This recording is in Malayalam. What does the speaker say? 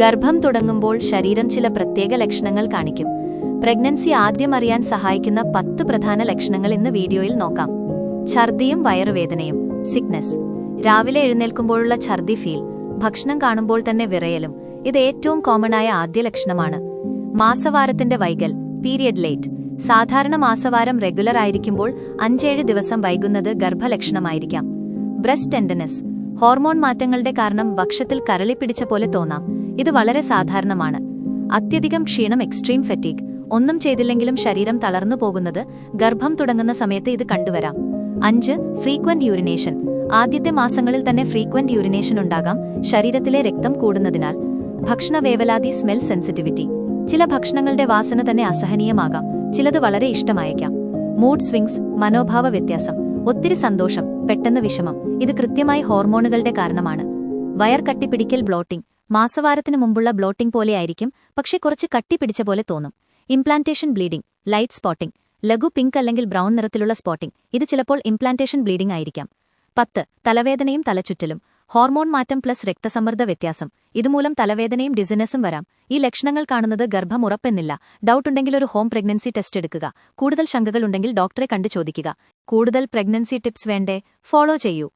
ഗർഭം തുടങ്ങുമ്പോൾ ശരീരം ചില പ്രത്യേക ലക്ഷണങ്ങൾ കാണിക്കും. പ്രഗ്നൻസി ആദ്യം അറിയാൻ സഹായിക്കുന്ന പത്ത് പ്രധാന ലക്ഷണങ്ങൾ ഇന്ന് വീഡിയോയിൽ നോക്കാം. ഛർദിയും വയറുവേദനയും സിക്നസ് രാവിലെ എഴുന്നേൽക്കുമ്പോഴുള്ള ഛർദി ഫീൽ ഭക്ഷണം കാണുമ്പോൾ തന്നെ വിറയലും ഇത് ഏറ്റവും കോമൺ ആയ ആദ്യ ലക്ഷണമാണ്. മാസവാരത്തിന്റെ വൈകൽ പീരിയഡ് ലേറ്റ് സാധാരണ മാസവാരം റെഗുലർ ആയിരിക്കുമ്പോൾ അഞ്ചേഴ് ദിവസം വൈകുന്നത് ഗർഭലക്ഷണമായിരിക്കാം. ബ്രസ്റ്റ് ടെൻഡനസ് ഹോർമോൺ മാറ്റങ്ങളുടെ കാരണം ഭക്ഷ്യത്തിൽ കരളി പിടിച്ച പോലെ തോന്നാം. ഇത് വളരെ സാധാരണമാണ്. അത്യധികം ക്ഷീണം എക്സ്ട്രീം ഫെറ്റീഗ് ഒന്നും ചെയ്തില്ലെങ്കിലും ശരീരം തളർന്നു പോകുന്നത് ഗർഭം തുടങ്ങുന്ന സമയത്ത് ഇത് കണ്ടുവരാം. അഞ്ച് ഫ്രീക്വന്റ് യൂറിനേഷൻ ആദ്യത്തെ മാസങ്ങളിൽ തന്നെ ഫ്രീക്വന്റ് യൂറിനേഷൻ ഉണ്ടാകാം. ശരീരത്തിലെ രക്തം കൂടുന്നതിനാൽ. ഭക്ഷണവേവലാതി സ്മെൽ സെൻസിറ്റിവിറ്റി ചില ഭക്ഷണങ്ങളുടെ വാസന തന്നെ അസഹനീയമാകാം. ചിലത് വളരെ ഇഷ്ടമായേക്കാം. മൂഡ് സ്വിങ്സ് മനോഭാവ വ്യത്യാസം. ഒത്തിരി സന്തോഷം പെട്ടെന്ന് വിഷമം. ഇത് കൃത്യമായി ഹോർമോണുകളുടെ കാരണമാണ്. Wire കട്ടിപ്പിടിക്കൽ blotting. മാസവാരത്തിനു മുമ്പുള്ള ബ്ലോട്ടിംഗ് പോലെയായിരിക്കും പക്ഷെ കുറച്ച് കട്ടിപ്പിടിച്ച പോലെ തോന്നും. Implantation bleeding light spotting. ലഘു പിങ്ക് അല്ലെങ്കിൽ ബ്രൗൺ നിറത്തിലുള്ള സ്പോട്ടിംഗ്. ഇത് ചിലപ്പോൾ ഇംപ്ലാന്റേഷൻ ബ്ലീഡിംഗ് ആയിരിക്കാം. പത്ത് തലവേദനയും തലചുറ്റലും. ഹോർമോൺ മാറ്റം പ്ലസ് രക്തസമ്മർദ്ദ വ്യത്യാസം. ഇതുമൂലം തലവേദനയും ഡിസിനസും വരാം. ഈ ലക്ഷണങ്ങൾ കാണുന്നത് ഗർഭം ഉറപ്പെന്നില്ല. ഡൗട്ട് ഉണ്ടെങ്കിൽ ഒരു ഹോം പ്രഗ്നൻസി ടെസ്റ്റ് എടുക്കുക. കൂടുതൽ ശങ്കകൾ ഉണ്ടെങ്കിൽ ഡോക്ടറെ കണ്ടു ചോദിക്കുക. കൂടുതൽ പ്രഗ്നൻസി ടിപ്സ് വേണ്ടേ? ഫോളോ ചെയ്യൂ.